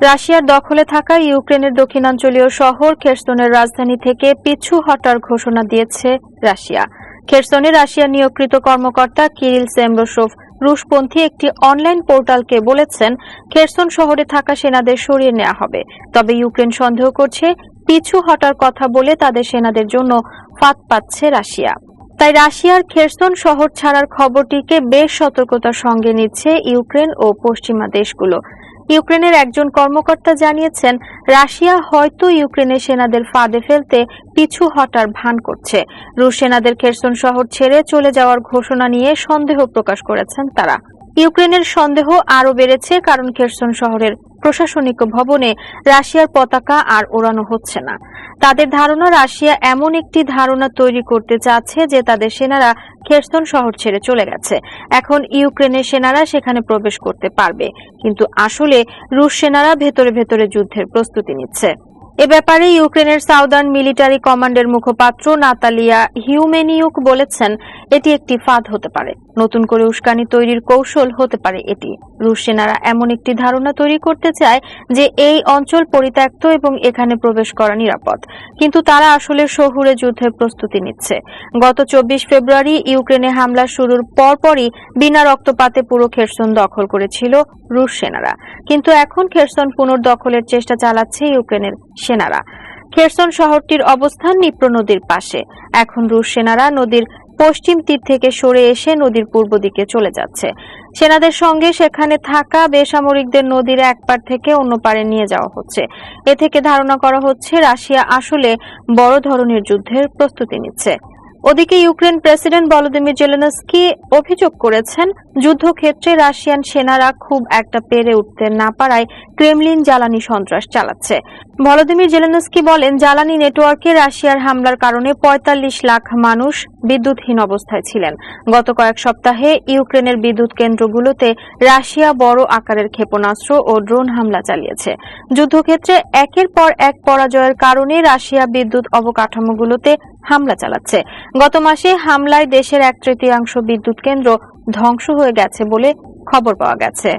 রাশিয়ার দখলে থাকা ইউক্রেনের দক্ষিণাঞ্চলীয় শহর খেরসনের রাজধানী থেকে পিছু হটার ঘোষণা দিয়েছে রাশিয়া। খেরসনে রাশিয়া নিয়োগকৃত কর্মকর্তা কিরিল সেমরোসোভ রুশপন্থী একটি অনলাইন পোর্টালকে বলেছেন, খেরসন শহরে থাকা সেনাদের সরিয়ে নেওয়া হবে। তবে ইউক্রেন সন্দেহ করছে, পিছু হটার কথা বলে তাদের সেনাদের জন্য ফাঁদ পাচ্ছে রাশিয়া। তাই রাশিয়ার খেরসন শহর ছাড়ার খবরটিকে বেশ সতর্কতার সঙ্গে নিচ্ছে ইউক্রেন ও পশ্চিমা দেশগুলো। ইউক্রেনের একজন কর্মকর্তা জানিয়েছেন, রাশিয়া হয়তো ইউক্রেনের সেনাদের ফাঁদে ফেলতে পিছু হটার ভান করছে। রুশ সেনাদের খেরসন শহর ছেড়ে চলে যাওয়ার ঘোষণা নিয়ে সন্দেহ প্রকাশ করেছেন তারা। ইউক্রেনের সন্দেহ আরও বেড়েছে, কারণ খেরসন শহরের প্রশাসনিক ভবনে রাশিয়ার পতাকা আর ওড়ানো হচ্ছে না। তাদের ধারণা, রাশিয়া এমন একটি ধারণা তৈরি করতে চাচ্ছে যে তাদের সেনারা খেরসন শহর ছেড়ে চলে গেছে। এখন ইউক্রেনের সেনারা সেখানে প্রবেশ করতে পারবে। কিন্তু আসলে রুশ সেনারা ভেতরে ভেতরে যুদ্ধের প্রস্তুতি নিচ্ছে। এ ব্যাপারে ইউক্রেনের সাউদার্ন মিলিটারি কমান্ডের মুখপাত্র নাতালিয়া হিউমেনিউক বলেছেন, এটি একটি ফাঁদ হতে পারে। নতুন করে উস্কানি তৈরির কৌশল হতে পারে এটি। রুশ সেনারা এমন একটি ধারণা তৈরি করতে চায় যে এই অঞ্চল পরিত্যক্ত এবং এখানে প্রবেশ করা নিরাপদ। কিন্তু তারা আসলে শহুরে যুদ্ধের প্রস্তুতি নিচ্ছে। গত চব্বিশ ফেব্রুয়ারি ইউক্রেনে হামলা শুরুর পরপরই বিনা রক্তপাতে পুরো খেরসন দখল করেছিল রুশ সেনারা। কিন্তু এখন খেরসন পুনর্দখলের চেষ্টা চালাচ্ছে ইউক্রেনের সেনারা। খেরসন শহরটির অবস্থান নিপ্র নদীর পাশে। এখন রুশ সেনারা নদীর পশ্চিম তীর থেকে সরে এসে নদীর পূর্ব দিকে চলে যাচ্ছে। সেনাদের সঙ্গে সেখানে থাকা বেসামরিকদের নদীর এক পার থেকে অন্য পারে নিয়ে যাওয়া হচ্ছে। এ থেকে ধারণা করা হচ্ছে রাশিয়া আসলে বড় ধরনের যুদ্ধের প্রস্তুতি নিচ্ছে। ওদিকে ইউক্রেন প্রেসিডেন্ট ভলোদিমির জেলেনস্কি অভিযোগ করেছেন, যুদ্ধক্ষেত্রে রাশিয়ান সেনারা খুব একটা পেরে উঠতে না পারায় ক্রেমলিন জ্বালানি সন্ত্রাস চালাচ্ছে। ভলোদিমির জেলেনস্কি বলেন, জ্বালানি নেটওয়ার্কে রাশিয়ার হামলার কারণে ৪৫ লাখ মানুষ বিদ্যুৎহীন অবস্থায় ছিলেন। গত কয়েক সপ্তাহে ইউক্রেনের বিদ্যুৎ কেন্দ্রগুলোতে রাশিয়া বড় আকারের ক্ষেপণাস্ত্র ও ড্রোন হামলা চালিয়েছে। যুদ্ধক্ষেত্রে একের পর এক পরাজয়ের কারণে রাশিয়া বিদ্যুৎ অবকাঠামোগুলোতে হামলা চালাচ্ছে। গত মাসে হামলায় দেশের এক তৃতীয়াংশ বিদ্যুৎ কেন্দ্র ধ্বংস হয়ে গেছে বলে খবর পাওয়া গেছে।